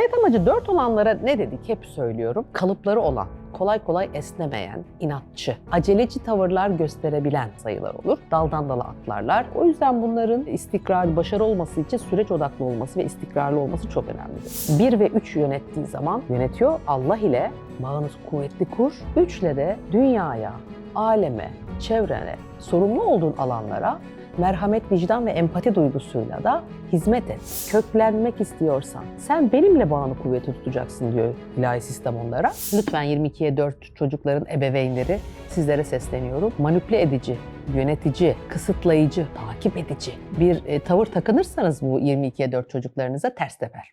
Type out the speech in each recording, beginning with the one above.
Hayat amacı 4 olanlara ne dedik hep söylüyorum. Kalıpları olan, kolay kolay esnemeyen, inatçı, aceleci tavırlar gösterebilen sayılar olur. Daldan dala atlarlar. O yüzden bunların istikrar, başarı olması için süreç odaklı olması ve istikrarlı olması çok önemlidir. 1 ve 3 yönettiği zaman yönetiyor Allah ile bağınız kuvvetli kur. 3 ile de dünyaya, aleme, çevrene, sorumlu olduğun alanlara merhamet, vicdan ve empati duygusuyla da hizmet et. Köklenmek istiyorsan sen benimle bağını kuvveti tutacaksın diyor ilahi sistem onlara. Lütfen 22'ye 4 çocukların ebeveynleri sizlere sesleniyorum. Manipüle edici, yönetici, kısıtlayıcı, takip edici bir e, tavır takınırsanız bu 22'ye 4 çocuklarınıza ters teper.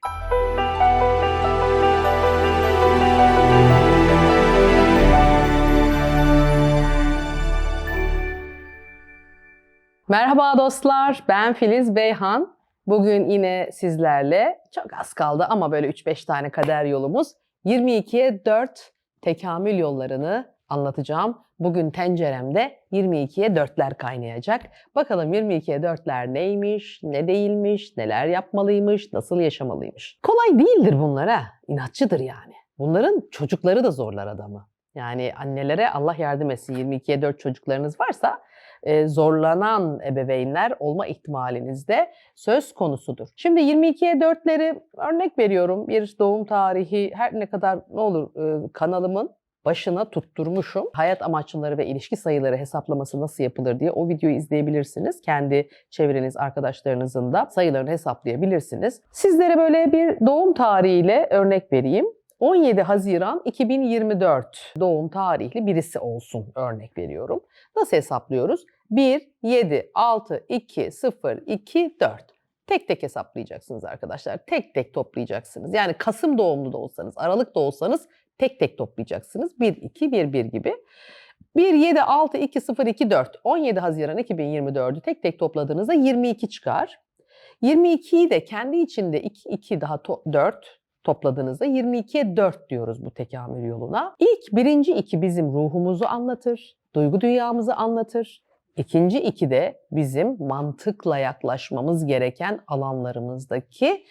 Merhaba dostlar, ben Filiz Beyhan. Bugün yine sizlerle çok az kaldı ama böyle 3-5 tane kader yolumuz 22'ye 4 tekamül yollarını anlatacağım. Bugün tenceremde 22'ye 4'ler kaynayacak. Bakalım 22'ye 4'ler neymiş, ne değilmiş, neler yapmalıymış, nasıl yaşamalıymış. Kolay değildir bunlar ha, inatçıdır yani. Bunların çocukları da zorlar adamı. Yani annelere Allah yardım etsin 22'ye 4 çocuklarınız varsa e, zorlanan ebeveynler olma ihtimaliniz de söz konusudur. Şimdi 22'ye 4'leri örnek veriyorum. Bir doğum tarihi her ne kadar ne olur e, kanalımın başına tutturmuşum. Hayat amaçları ve ilişki sayıları hesaplaması nasıl yapılır diye o videoyu izleyebilirsiniz. Kendi çevreniz, arkadaşlarınızın da sayılarını hesaplayabilirsiniz. Sizlere böyle bir doğum tarihiyle örnek vereyim. 17 Haziran 2024 doğum tarihli birisi olsun örnek veriyorum. Nasıl hesaplıyoruz? 1, 7, 6, 2, 0, 2, 4. Tek tek hesaplayacaksınız arkadaşlar. Tek tek toplayacaksınız. Yani Kasım doğumlu da olsanız, Aralık da olsanız tek tek toplayacaksınız. 1, 2, 1, 1 gibi. 1, 7, 6, 2, 0, 2, 4. 17 Haziran 2024'ü tek tek topladığınızda 22 çıkar. 22'yi de kendi içinde 2, 2 daha to- 4 topladığınızda 22'ye 4 diyoruz bu tekamül yoluna. İlk birinci iki bizim ruhumuzu anlatır, duygu dünyamızı anlatır. İkinci iki de bizim mantıkla yaklaşmamız gereken alanlarımızdaki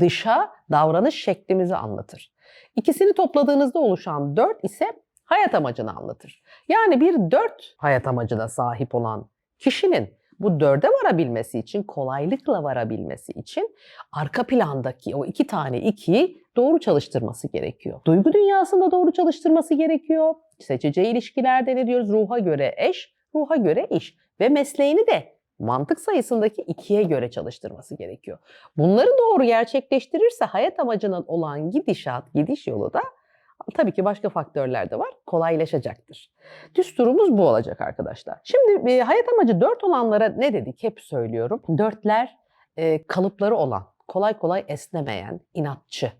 dışa davranış şeklimizi anlatır. İkisini topladığınızda oluşan 4 ise hayat amacını anlatır. Yani bir 4 hayat amacına sahip olan kişinin bu dörde varabilmesi için, kolaylıkla varabilmesi için arka plandaki o iki tane ikiyi doğru çalıştırması gerekiyor. Duygu dünyasında doğru çalıştırması gerekiyor. Seçeceği ilişkilerde ne diyoruz? Ruha göre eş, ruha göre iş. Ve mesleğini de mantık sayısındaki ikiye göre çalıştırması gerekiyor. Bunları doğru gerçekleştirirse hayat amacının olan gidişat, gidiş yolu da tabii ki başka faktörler de var. Kolaylaşacaktır. Düsturumuz bu olacak arkadaşlar. Şimdi e, hayat amacı 4 olanlara ne dedik hep söylüyorum. Dörtler e, kalıpları olan, kolay kolay esnemeyen, inatçı,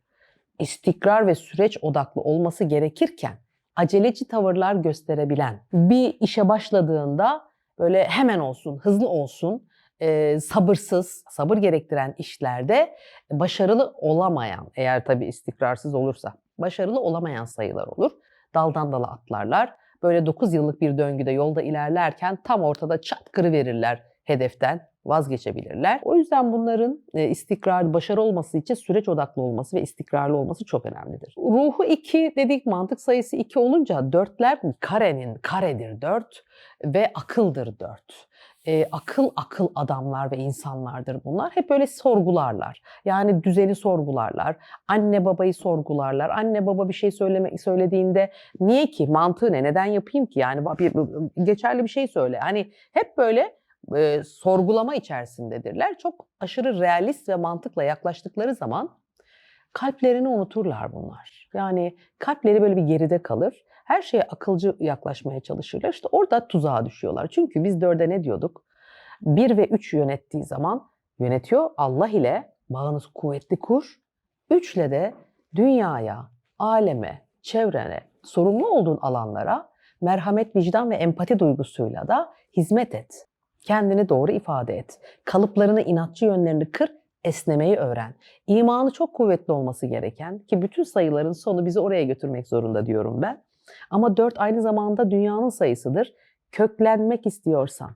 istikrar ve süreç odaklı olması gerekirken aceleci tavırlar gösterebilen, bir işe başladığında böyle hemen olsun, hızlı olsun, e, sabırsız, sabır gerektiren işlerde başarılı olamayan, eğer tabii istikrarsız olursa, başarılı olamayan sayılar olur. Daldan dala atlarlar. Böyle 9 yıllık bir döngüde yolda ilerlerken tam ortada çat verirler hedeften vazgeçebilirler. O yüzden bunların e, istikrar, başarı olması için süreç odaklı olması ve istikrarlı olması çok önemlidir. Ruhu 2 dedik, mantık sayısı 2 olunca dörtler karenin, karedir 4 ve akıldır 4. E, akıl akıl adamlar ve insanlardır bunlar. Hep böyle sorgularlar. Yani düzeni sorgularlar. Anne babayı sorgularlar. Anne baba bir şey söyleme, söylediğinde niye ki? Mantığı ne? Neden yapayım ki? Yani bir, geçerli bir şey söyle. Hani hep böyle e, sorgulama içerisindedirler. Çok aşırı realist ve mantıkla yaklaştıkları zaman kalplerini unuturlar bunlar. Yani kalpleri böyle bir geride kalır. Her şeye akılcı yaklaşmaya çalışırlar. İşte orada tuzağa düşüyorlar. Çünkü biz dörde ne diyorduk? Bir ve üç yönettiği zaman yönetiyor Allah ile bağınız kuvvetli kur. Üçle de dünyaya, aleme, çevrene, sorumlu olduğun alanlara merhamet, vicdan ve empati duygusuyla da hizmet et. Kendini doğru ifade et. Kalıplarını, inatçı yönlerini kır, esnemeyi öğren. İmanı çok kuvvetli olması gereken ki bütün sayıların sonu bizi oraya götürmek zorunda diyorum ben. Ama dört aynı zamanda dünyanın sayısıdır. Köklenmek istiyorsan,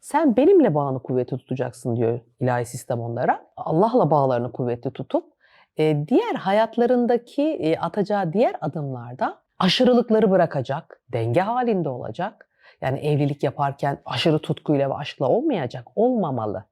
sen benimle bağını kuvvetli tutacaksın diyor ilahi sistem onlara. Allah'la bağlarını kuvvetli tutup E, diğer hayatlarındaki e, atacağı diğer adımlarda aşırılıkları bırakacak, denge halinde olacak. Yani evlilik yaparken aşırı tutkuyla ve aşkla olmayacak, olmamalı.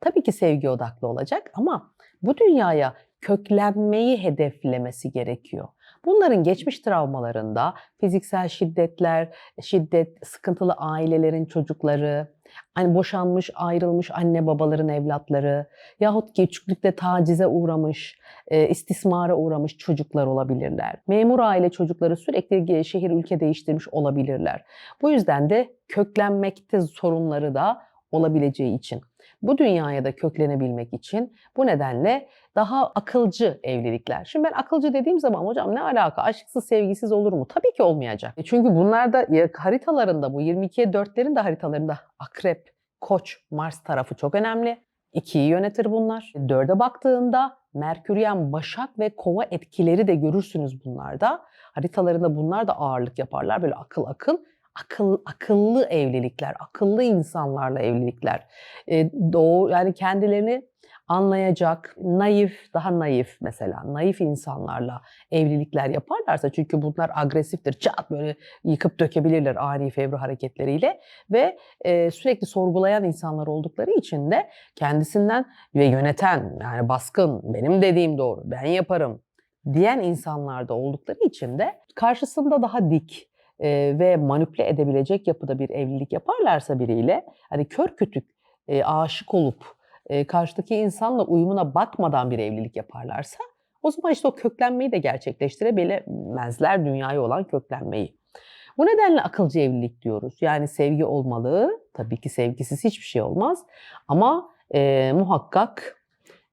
Tabii ki sevgi odaklı olacak ama bu dünyaya köklenmeyi hedeflemesi gerekiyor. Bunların geçmiş travmalarında fiziksel şiddetler, şiddet, sıkıntılı ailelerin çocukları, hani boşanmış, ayrılmış anne babaların evlatları yahut küçüklükte tacize uğramış, e, istismara uğramış çocuklar olabilirler. Memur aile çocukları sürekli şehir ülke değiştirmiş olabilirler. Bu yüzden de köklenmekte sorunları da olabileceği için bu dünyaya da köklenebilmek için bu nedenle daha akılcı evlilikler. Şimdi ben akılcı dediğim zaman hocam ne alaka aşksız sevgisiz olur mu? Tabii ki olmayacak. E çünkü bunlar da haritalarında bu 22'ye 4'lerin de haritalarında akrep, koç, Mars tarafı çok önemli. İkiyi yönetir bunlar. Dörde baktığında Merküryen, Başak ve Kova etkileri de görürsünüz bunlarda. Haritalarında bunlar da ağırlık yaparlar. Böyle akıl akıl akıl akıllı evlilikler, akıllı insanlarla evlilikler. E, doğu yani kendilerini anlayacak, naif, daha naif mesela, naif insanlarla evlilikler yaparlarsa çünkü bunlar agresiftir, çat böyle yıkıp dökebilirler ani fevri hareketleriyle ve e, sürekli sorgulayan insanlar oldukları için de kendisinden ve yöneten yani baskın, benim dediğim doğru, ben yaparım diyen insanlarda oldukları için de karşısında daha dik, e, ve manipüle edebilecek yapıda bir evlilik yaparlarsa biriyle hani kör kütük e, aşık olup e, karşıdaki insanla uyumuna bakmadan bir evlilik yaparlarsa o zaman işte o köklenmeyi de gerçekleştirebilemezler dünyaya olan köklenmeyi. Bu nedenle akılcı evlilik diyoruz. Yani sevgi olmalı. Tabii ki sevgisiz hiçbir şey olmaz. Ama e, muhakkak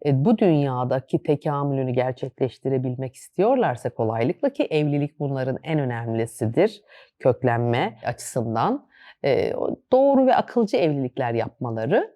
e, bu dünyadaki tekamülünü gerçekleştirebilmek istiyorlarsa kolaylıkla ki evlilik bunların en önemlisidir köklenme açısından e, doğru ve akılcı evlilikler yapmaları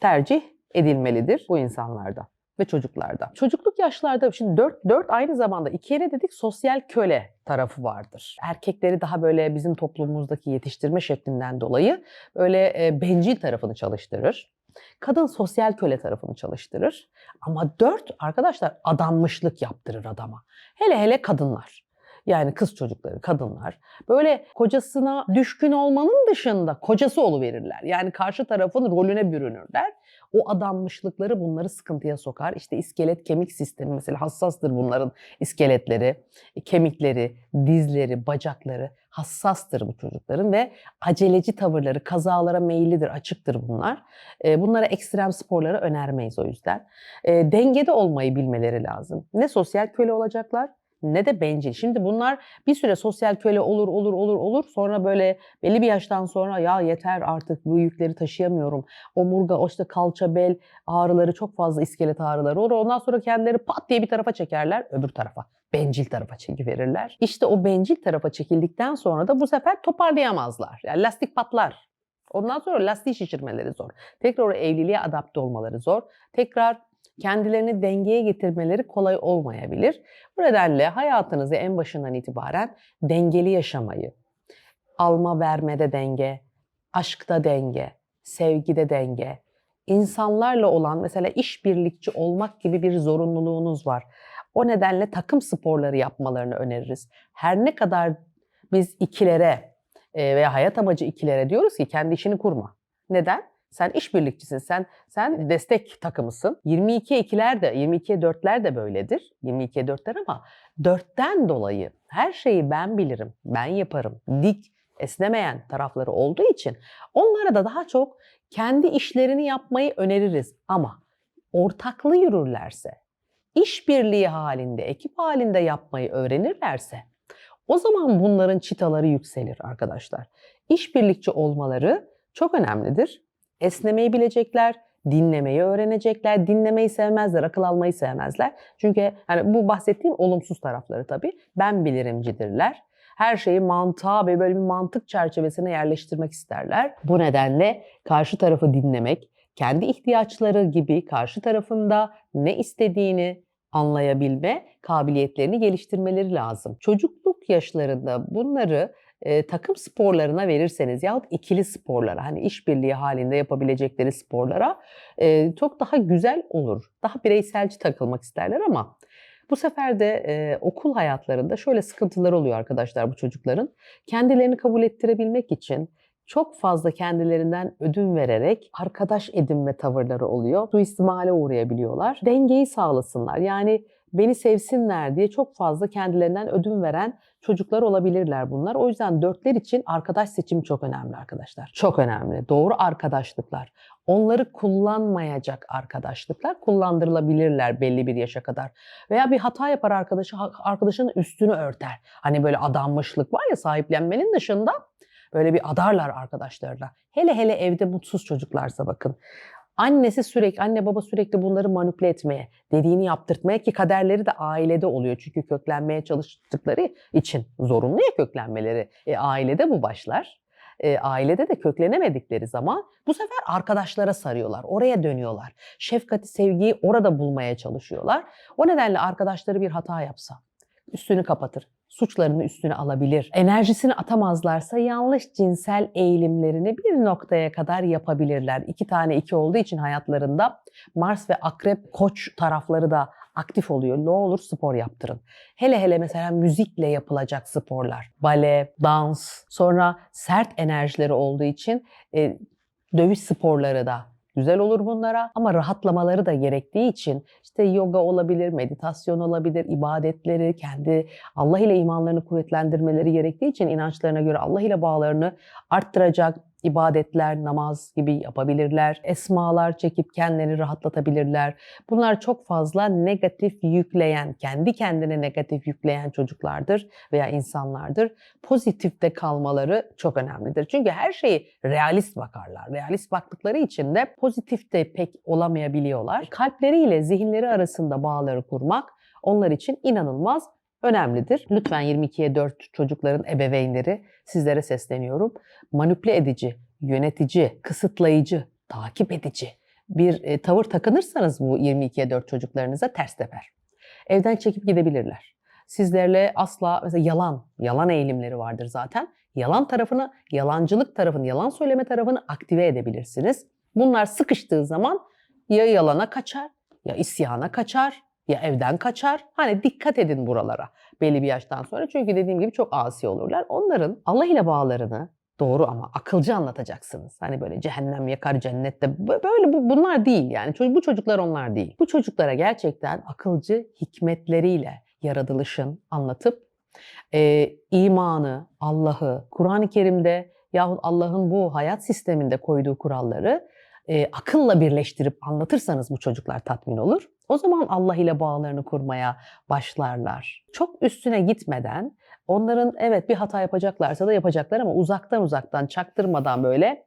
tercih edilmelidir bu insanlarda ve çocuklarda. Çocukluk yaşlarda şimdi 4 4 aynı zamanda iki yere dedik sosyal köle tarafı vardır. Erkekleri daha böyle bizim toplumumuzdaki yetiştirme şeklinden dolayı böyle e, bencil tarafını çalıştırır. Kadın sosyal köle tarafını çalıştırır. Ama dört arkadaşlar adanmışlık yaptırır adama. Hele hele kadınlar. Yani kız çocukları, kadınlar. Böyle kocasına düşkün olmanın dışında kocası verirler. Yani karşı tarafın rolüne bürünürler. O adanmışlıkları bunları sıkıntıya sokar. İşte iskelet kemik sistemi mesela hassastır bunların iskeletleri, kemikleri, dizleri, bacakları hassastır bu çocukların ve aceleci tavırları, kazalara meyillidir, açıktır bunlar. Bunlara ekstrem sporları önermeyiz o yüzden. Dengede olmayı bilmeleri lazım. Ne sosyal köle olacaklar ne de bencil. Şimdi bunlar bir süre sosyal köle olur olur olur olur sonra böyle belli bir yaştan sonra ya yeter artık bu yükleri taşıyamıyorum. Omurga, işte kalça, bel ağrıları çok fazla iskelet ağrıları olur. Ondan sonra kendileri pat diye bir tarafa çekerler öbür tarafa. Bencil tarafa çekiverirler. İşte o bencil tarafa çekildikten sonra da bu sefer toparlayamazlar. Yani lastik patlar. Ondan sonra lastiği şişirmeleri zor. Tekrar o evliliğe adapte olmaları zor. Tekrar kendilerini dengeye getirmeleri kolay olmayabilir. Bu nedenle hayatınızı en başından itibaren dengeli yaşamayı, alma vermede denge, aşkta denge, sevgide denge, insanlarla olan mesela işbirlikçi olmak gibi bir zorunluluğunuz var. O nedenle takım sporları yapmalarını öneririz. Her ne kadar biz ikilere veya hayat amacı ikilere diyoruz ki kendi işini kurma. Neden? Sen işbirlikçisin. Sen sen destek takımısın. 22'ye 2'ler de 22'ye 4'ler de böyledir. 22'ye 4'ler ama 4'ten dolayı her şeyi ben bilirim, ben yaparım. Dik esnemeyen tarafları olduğu için onlara da daha çok kendi işlerini yapmayı öneririz ama ortaklı yürürlerse, işbirliği halinde, ekip halinde yapmayı öğrenirlerse o zaman bunların çıtaları yükselir arkadaşlar. İşbirlikçi olmaları çok önemlidir esnemeyi bilecekler, dinlemeyi öğrenecekler. Dinlemeyi sevmezler, akıl almayı sevmezler. Çünkü hani bu bahsettiğim olumsuz tarafları tabii. Ben bilirimcidirler. Her şeyi mantığa ve böyle bir mantık çerçevesine yerleştirmek isterler. Bu nedenle karşı tarafı dinlemek, kendi ihtiyaçları gibi karşı tarafında ne istediğini anlayabilme kabiliyetlerini geliştirmeleri lazım. Çocukluk yaşlarında bunları e, takım sporlarına verirseniz yahut ikili sporlara hani işbirliği halinde yapabilecekleri sporlara e, çok daha güzel olur. Daha bireyselci takılmak isterler ama Bu sefer de e, okul hayatlarında şöyle sıkıntılar oluyor arkadaşlar bu çocukların. Kendilerini kabul ettirebilmek için çok fazla kendilerinden ödün vererek arkadaş edinme tavırları oluyor. Suistimale uğrayabiliyorlar. Dengeyi sağlasınlar. Yani beni sevsinler diye çok fazla kendilerinden ödün veren çocuklar olabilirler bunlar. O yüzden dörtler için arkadaş seçimi çok önemli arkadaşlar. Çok önemli. Doğru arkadaşlıklar. Onları kullanmayacak arkadaşlıklar kullandırılabilirler belli bir yaşa kadar. Veya bir hata yapar arkadaşı, arkadaşının üstünü örter. Hani böyle adanmışlık var ya sahiplenmenin dışında böyle bir adarlar arkadaşlarına. Hele hele evde mutsuz çocuklarsa bakın. Annesi sürekli, anne baba sürekli bunları manipüle etmeye, dediğini yaptırtmaya ki kaderleri de ailede oluyor. Çünkü köklenmeye çalıştıkları için zorunlu ya köklenmeleri. E, ailede bu başlar. E, ailede de köklenemedikleri zaman bu sefer arkadaşlara sarıyorlar, oraya dönüyorlar. Şefkati, sevgiyi orada bulmaya çalışıyorlar. O nedenle arkadaşları bir hata yapsa, üstünü kapatır, suçlarını üstüne alabilir. Enerjisini atamazlarsa yanlış cinsel eğilimlerini bir noktaya kadar yapabilirler. İki tane iki olduğu için hayatlarında Mars ve Akrep Koç tarafları da aktif oluyor. Ne olur spor yaptırın. Hele hele mesela müzikle yapılacak sporlar. Bale, dans, sonra sert enerjileri olduğu için e, dövüş sporları da güzel olur bunlara ama rahatlamaları da gerektiği için işte yoga olabilir, meditasyon olabilir, ibadetleri, kendi Allah ile imanlarını kuvvetlendirmeleri gerektiği için inançlarına göre Allah ile bağlarını arttıracak ibadetler, namaz gibi yapabilirler. Esmalar çekip kendilerini rahatlatabilirler. Bunlar çok fazla negatif yükleyen, kendi kendine negatif yükleyen çocuklardır veya insanlardır. Pozitifte kalmaları çok önemlidir. Çünkü her şeyi realist bakarlar. Realist baktıkları için de pozitifte pek olamayabiliyorlar. Kalpleriyle zihinleri arasında bağları kurmak onlar için inanılmaz önemlidir. Lütfen 22'ye 4 çocukların ebeveynleri sizlere sesleniyorum. Manipüle edici, yönetici, kısıtlayıcı, takip edici bir e, tavır takınırsanız bu 22'ye 4 çocuklarınıza ters teper. Evden çekip gidebilirler. Sizlerle asla mesela yalan, yalan eğilimleri vardır zaten. Yalan tarafını, yalancılık tarafını, yalan söyleme tarafını aktive edebilirsiniz. Bunlar sıkıştığı zaman ya yalana kaçar, ya isyana kaçar, ya evden kaçar. Hani dikkat edin buralara belli bir yaştan sonra. Çünkü dediğim gibi çok asi olurlar. Onların Allah ile bağlarını doğru ama akılcı anlatacaksınız. Hani böyle cehennem yakar cennette böyle bu, bunlar değil yani. Bu çocuklar onlar değil. Bu çocuklara gerçekten akılcı hikmetleriyle yaratılışın anlatıp e, imanı, Allah'ı, Kur'an-ı Kerim'de yahut Allah'ın bu hayat sisteminde koyduğu kuralları e, akılla birleştirip anlatırsanız bu çocuklar tatmin olur. O zaman Allah ile bağlarını kurmaya başlarlar. Çok üstüne gitmeden onların evet bir hata yapacaklarsa da yapacaklar ama uzaktan uzaktan çaktırmadan böyle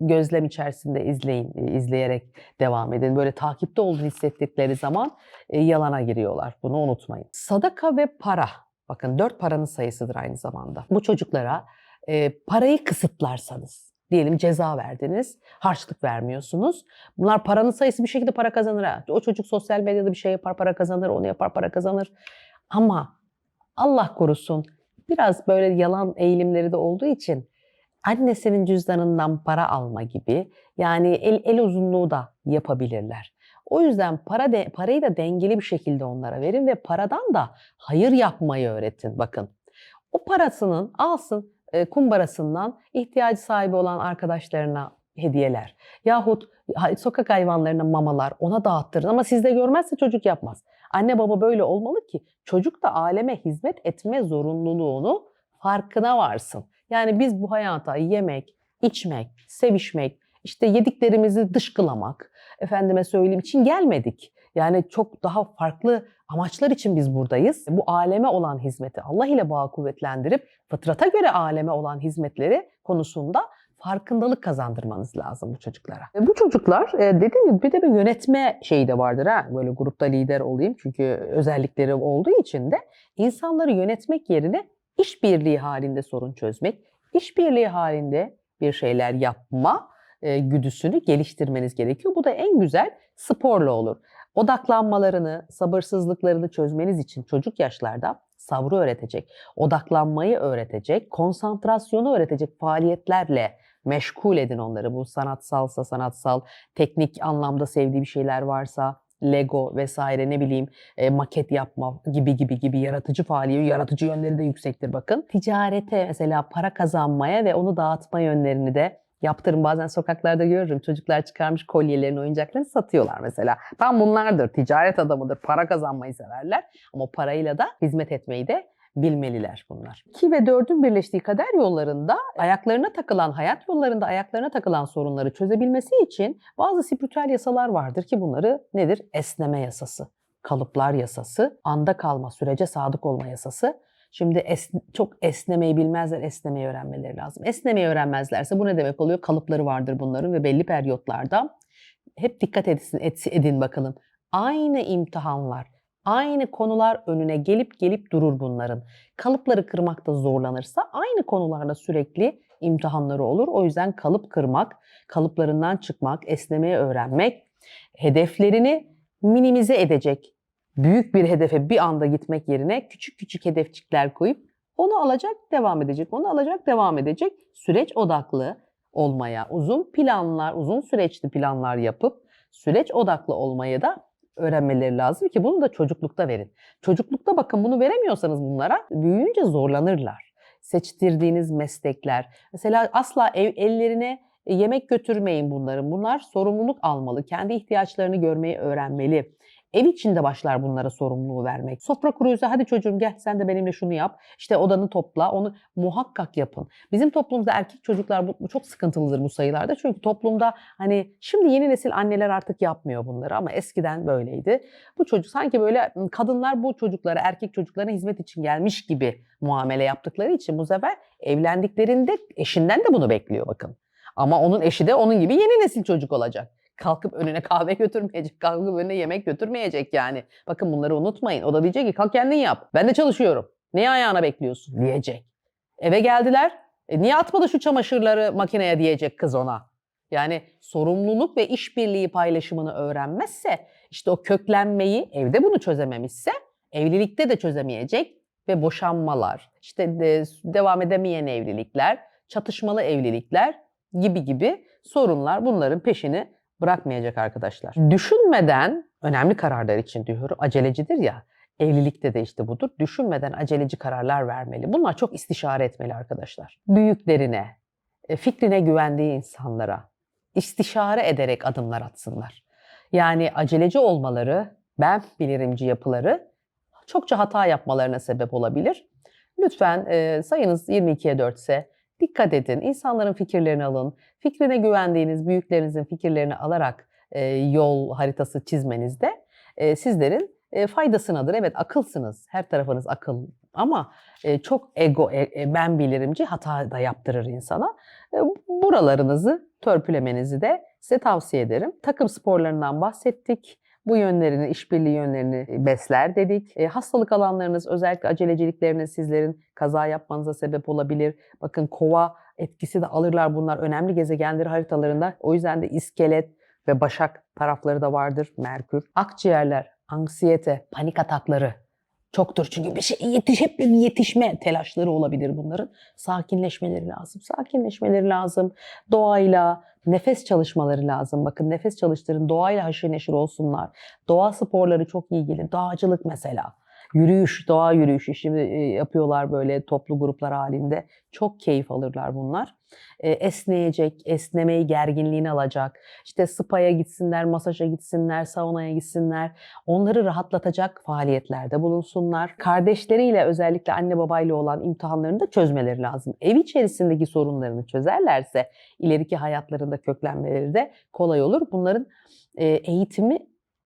gözlem içerisinde izleyin, e, izleyerek devam edin. Böyle takipte olduğunu hissettikleri zaman e, yalana giriyorlar. Bunu unutmayın. Sadaka ve para. Bakın dört paranın sayısıdır aynı zamanda. Bu çocuklara e, parayı kısıtlarsanız, diyelim ceza verdiniz, harçlık vermiyorsunuz. Bunlar paranın sayısı bir şekilde para kazanır. Ha. O çocuk sosyal medyada bir şey yapar, para kazanır, onu yapar, para kazanır. Ama Allah korusun biraz böyle yalan eğilimleri de olduğu için annesinin cüzdanından para alma gibi yani el, el uzunluğu da yapabilirler. O yüzden para de, parayı da dengeli bir şekilde onlara verin ve paradan da hayır yapmayı öğretin. Bakın o parasının alsın kumbarasından ihtiyacı sahibi olan arkadaşlarına hediyeler yahut sokak hayvanlarına mamalar ona dağıttırın ama sizde görmezse çocuk yapmaz. Anne baba böyle olmalı ki çocuk da aleme hizmet etme zorunluluğunu farkına varsın. Yani biz bu hayata yemek, içmek, sevişmek, işte yediklerimizi dışkılamak, efendime söyleyeyim için gelmedik. Yani çok daha farklı amaçlar için biz buradayız. Bu aleme olan hizmeti Allah ile bağ kuvvetlendirip fıtrata göre aleme olan hizmetleri konusunda farkındalık kazandırmanız lazım bu çocuklara. E, bu çocuklar e, dediğim gibi bir de bir yönetme şeyi de vardır ha. Böyle grupta lider olayım çünkü özellikleri olduğu için de insanları yönetmek yerine işbirliği halinde sorun çözmek, işbirliği halinde bir şeyler yapma e, güdüsünü geliştirmeniz gerekiyor. Bu da en güzel sporla olur. Odaklanmalarını, sabırsızlıklarını çözmeniz için çocuk yaşlarda sabrı öğretecek, odaklanmayı öğretecek, konsantrasyonu öğretecek faaliyetlerle meşgul edin onları. Bu sanatsalsa sanatsal, teknik anlamda sevdiği bir şeyler varsa Lego vesaire ne bileyim e, maket yapma gibi gibi gibi yaratıcı faaliyet, yaratıcı yönleri de yüksektir bakın. Ticarete mesela para kazanmaya ve onu dağıtma yönlerini de yaptırın. Bazen sokaklarda görürüm çocuklar çıkarmış kolyelerini, oyuncaklarını satıyorlar mesela. Tam bunlardır, ticaret adamıdır, para kazanmayı severler. Ama parayla da hizmet etmeyi de bilmeliler bunlar. 2 ve 4'ün birleştiği kader yollarında ayaklarına takılan, hayat yollarında ayaklarına takılan sorunları çözebilmesi için bazı spiritüel yasalar vardır ki bunları nedir? Esneme yasası, kalıplar yasası, anda kalma, sürece sadık olma yasası. Şimdi es, çok esnemeyi bilmezler, esnemeyi öğrenmeleri lazım. Esnemeyi öğrenmezlerse bu ne demek oluyor? Kalıpları vardır bunların ve belli periyotlarda hep dikkat edin, edin bakalım. Aynı imtihanlar, Aynı konular önüne gelip gelip durur bunların. Kalıpları kırmakta zorlanırsa aynı konularla sürekli imtihanları olur. O yüzden kalıp kırmak, kalıplarından çıkmak, esnemeyi öğrenmek, hedeflerini minimize edecek büyük bir hedefe bir anda gitmek yerine küçük küçük hedefçikler koyup onu alacak, devam edecek, onu alacak, devam edecek. Süreç odaklı olmaya, uzun planlar, uzun süreçli planlar yapıp süreç odaklı olmaya da öğrenmeleri lazım ki bunu da çocuklukta verin. Çocuklukta bakın bunu veremiyorsanız bunlara büyüyünce zorlanırlar. Seçtirdiğiniz meslekler. Mesela asla ev, ellerine yemek götürmeyin bunların. Bunlar sorumluluk almalı. Kendi ihtiyaçlarını görmeyi öğrenmeli. Ev içinde başlar bunlara sorumluluğu vermek. Sofra kuruyorsa hadi çocuğum gel sen de benimle şunu yap. İşte odanı topla onu muhakkak yapın. Bizim toplumda erkek çocuklar bu, çok sıkıntılıdır bu sayılarda. Çünkü toplumda hani şimdi yeni nesil anneler artık yapmıyor bunları ama eskiden böyleydi. Bu çocuk sanki böyle kadınlar bu çocuklara erkek çocuklarına hizmet için gelmiş gibi muamele yaptıkları için bu sefer evlendiklerinde eşinden de bunu bekliyor bakın. Ama onun eşi de onun gibi yeni nesil çocuk olacak kalkıp önüne kahve götürmeyecek, kalkıp önüne yemek götürmeyecek yani. Bakın bunları unutmayın. O da diyecek ki kalk kendin yap. Ben de çalışıyorum. Niye ayağına bekliyorsun diyecek. Eve geldiler. E, niye atmadı şu çamaşırları makineye diyecek kız ona. Yani sorumluluk ve işbirliği paylaşımını öğrenmezse işte o köklenmeyi evde bunu çözememişse evlilikte de çözemeyecek ve boşanmalar, işte de, devam edemeyen evlilikler, çatışmalı evlilikler gibi gibi sorunlar bunların peşini bırakmayacak arkadaşlar. Düşünmeden önemli kararlar için diyorum acelecidir ya. Evlilikte de işte budur. Düşünmeden aceleci kararlar vermeli. Bunlar çok istişare etmeli arkadaşlar. Büyüklerine, e, fikrine güvendiği insanlara istişare ederek adımlar atsınlar. Yani aceleci olmaları, ben bilirimci yapıları çokça hata yapmalarına sebep olabilir. Lütfen e, sayınız 22'ye 4 ise Dikkat edin, insanların fikirlerini alın. Fikrine güvendiğiniz büyüklerinizin fikirlerini alarak e, yol haritası çizmenizde e, sizlerin e, faydasınadır. Evet akılsınız, her tarafınız akıl ama e, çok ego, e, e, ben bilirimci hata da yaptırır insana. E, buralarınızı törpülemenizi de size tavsiye ederim. Takım sporlarından bahsettik. Bu yönlerini, işbirliği yönlerini besler dedik. E, hastalık alanlarınız, özellikle acelecilikleriniz sizlerin kaza yapmanıza sebep olabilir. Bakın kova etkisi de alırlar bunlar önemli gezegenleri haritalarında. O yüzden de iskelet ve başak tarafları da vardır. Merkür. Akciğerler, anksiyete, panik atakları çoktur. Çünkü bir şey yetiş, hep bir yetişme telaşları olabilir bunların. Sakinleşmeleri lazım. Sakinleşmeleri lazım. Doğayla, nefes çalışmaları lazım. Bakın nefes çalıştırın, doğayla haşır neşir olsunlar. Doğa sporları çok iyi gelin. Dağcılık mesela. Yürüyüş, doğa yürüyüşü şimdi yapıyorlar böyle toplu gruplar halinde. Çok keyif alırlar bunlar. Esneyecek, esnemeyi, gerginliğini alacak. İşte spa'ya gitsinler, masaja gitsinler, saunaya gitsinler. Onları rahatlatacak faaliyetlerde bulunsunlar. Kardeşleriyle özellikle anne babayla olan imtihanlarını da çözmeleri lazım. Ev içerisindeki sorunlarını çözerlerse ileriki hayatlarında köklenmeleri de kolay olur. Bunların eğitimi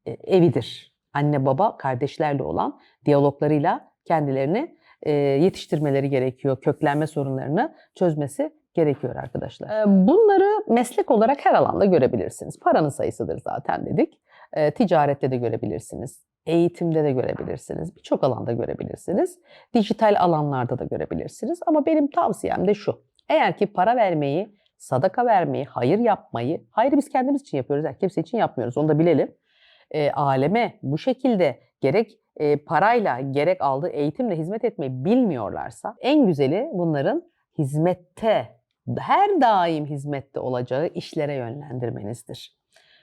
evidir anne baba kardeşlerle olan diyaloglarıyla kendilerini e, yetiştirmeleri gerekiyor. Köklenme sorunlarını çözmesi gerekiyor arkadaşlar. E, bunları meslek olarak her alanda görebilirsiniz. Paranın sayısıdır zaten dedik. E, ticarette de görebilirsiniz. Eğitimde de görebilirsiniz. Birçok alanda görebilirsiniz. Dijital alanlarda da görebilirsiniz. Ama benim tavsiyem de şu. Eğer ki para vermeyi, sadaka vermeyi, hayır yapmayı, hayır biz kendimiz için yapıyoruz. Yani kimse için yapmıyoruz. Onu da bilelim e, aleme bu şekilde gerek e, parayla gerek aldığı eğitimle hizmet etmeyi bilmiyorlarsa en güzeli bunların hizmette her daim hizmette olacağı işlere yönlendirmenizdir.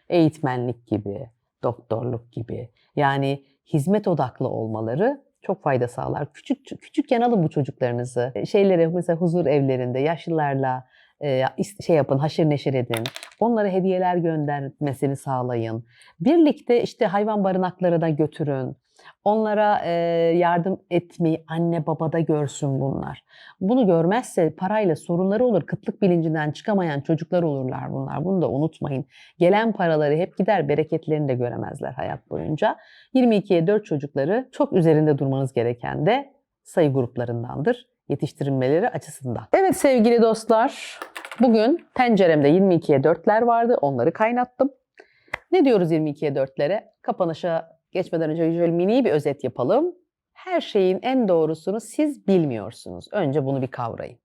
Eğitmenlik gibi, doktorluk gibi. Yani hizmet odaklı olmaları çok fayda sağlar. Küçük küçükken alın bu çocuklarınızı. E, Şeylere mesela huzur evlerinde yaşlılarla e, şey yapın, haşır neşir edin. Onlara hediyeler göndermesini sağlayın. Birlikte işte hayvan barınaklarına götürün. Onlara e, yardım etmeyi anne babada görsün bunlar. Bunu görmezse parayla sorunları olur. Kıtlık bilincinden çıkamayan çocuklar olurlar bunlar. Bunu da unutmayın. Gelen paraları hep gider, bereketlerini de göremezler hayat boyunca. 22'ye 4 çocukları çok üzerinde durmanız gereken de sayı gruplarındandır. Yetiştirilmeleri açısından. Evet sevgili dostlar, bugün tenceremde 22'ye 4'ler vardı. Onları kaynattım. Ne diyoruz 22'ye 4'lere? Kapanışa geçmeden önce şöyle mini bir özet yapalım. Her şeyin en doğrusunu siz bilmiyorsunuz. Önce bunu bir kavrayın.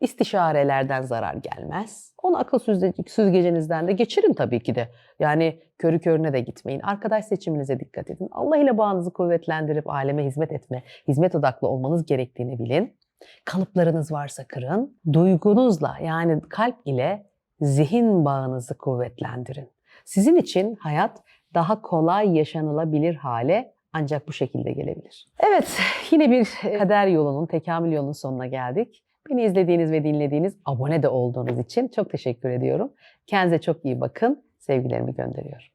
İstişarelerden zarar gelmez. Onu akıl süzge- süzgecinizden de geçirin tabii ki de. Yani körü körüne de gitmeyin. Arkadaş seçiminize dikkat edin. Allah ile bağınızı kuvvetlendirip aleme hizmet etme, hizmet odaklı olmanız gerektiğini bilin. Kalıplarınız varsa kırın. Duygunuzla yani kalp ile zihin bağınızı kuvvetlendirin. Sizin için hayat daha kolay yaşanılabilir hale ancak bu şekilde gelebilir. Evet, yine bir kader yolunun, tekamül yolunun sonuna geldik. Beni izlediğiniz ve dinlediğiniz, abone de olduğunuz için çok teşekkür ediyorum. Kendinize çok iyi bakın. Sevgilerimi gönderiyorum.